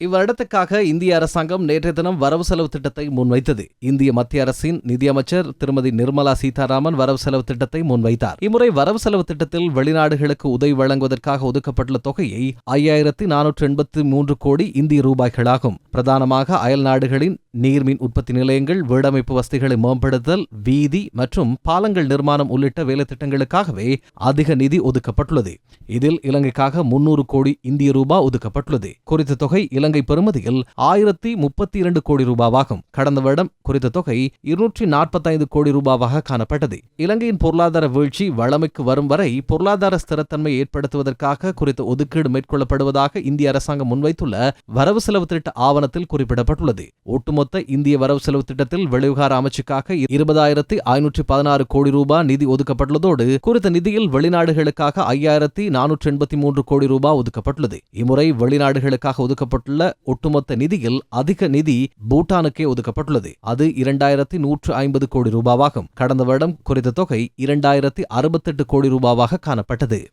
இவ்வருடத்துக்காக இந்திய அரசாங்கம் நேற்றைய தினம் வரவு செலவு திட்டத்தை முன்வைத்தது. இந்திய மத்திய அரசின் நிதியமைச்சர் திருமதி நிர்மலா சீதாராமன் வரவு செலவு திட்டத்தை முன்வைத்தார். இம்முறை வரவு செலவு திட்டத்தில் வெளிநாடுகளுக்கு உதவி வழங்குவதற்காக ஒதுக்கப்பட்டுள்ள தொகையை ஐயாயிரத்தி நானூற்று எண்பத்தி மூன்று கோடி இந்திய ரூபாய்களாகும். பிரதானமாக அயல் நாடுகளின் நீர்மின் உற்பத்தி நிலையங்கள் வீடமைப்பு வசதிகளை மேம்படுத்தல் வீதி மற்றும் பாலங்கள் நிர்மாணம் உள்ளிட்ட வேலைத்திட்டங்களுக்காகவே அதிக நிதி ஒதுக்கப்பட்டுள்ளது. இதில் இலங்கைக்காக முன்னூறு கோடி இந்திய ரூபாய் ஒதுக்கப்பட்டுள்ளது. குறித்த தொகை இலங்கை பெறுமதியில் ஆயிரத்தி முப்பத்தி இரண்டு கோடி ரூபாவாகும். கடந்த வருடம் குறித்த தொகை இருநூற்றி நாற்பத்தைந்து கோடி ரூபாவாக காணப்பட்டது. இலங்கையின் பொருளாதார வீழ்ச்சி வளமைக்கு வரும் வரை பொருளாதார ஸ்திரத்தன்மை ஏற்படுத்துவதற்காக குறித்த ஒதுக்கீடு மேற்கொள்ளப்படுவதாக இந்திய அரசாங்கம் முன்வைத்துள்ள வரவு செலவு திட்ட ஆவணத்தில் குறிப்பிடப்பட்டுள்ளது. ஒட்டுமொத்த இந்திய வரவு செலவு திட்டத்தில் வெளிவிகார அமைச்சுக்காக இருபதாயிரத்தி ஐநூற்றி பதினாறு கோடி ரூபாய் நிதி ஒதுக்கப்பட்டுள்ளதோடு குறித்த நிதியில் வெளிநாடுகளுக்காக ஐயாயிரத்தி நானூற்றி எண்பத்தி மூன்று கோடி ரூபாய் ஒதுக்கப்பட்டுள்ளது. இம்முறை வெளிநாடுகளுக்காக ஒதுக்கப்பட்டுள்ள ஒட்டுமொத்த நிதியில் அதிக நிதி பூட்டானுக்கே ஒதுக்கப்பட்டுள்ளது. அது இரண்டாயிரத்தி நூற்று ஐம்பது கோடி ரூபாவாகும். கடந்த வருடம் குறித்த தொகை இரண்டாயிரத்தி அறுபத்தெட்டு கோடி ரூபாவாக காணப்பட்டது.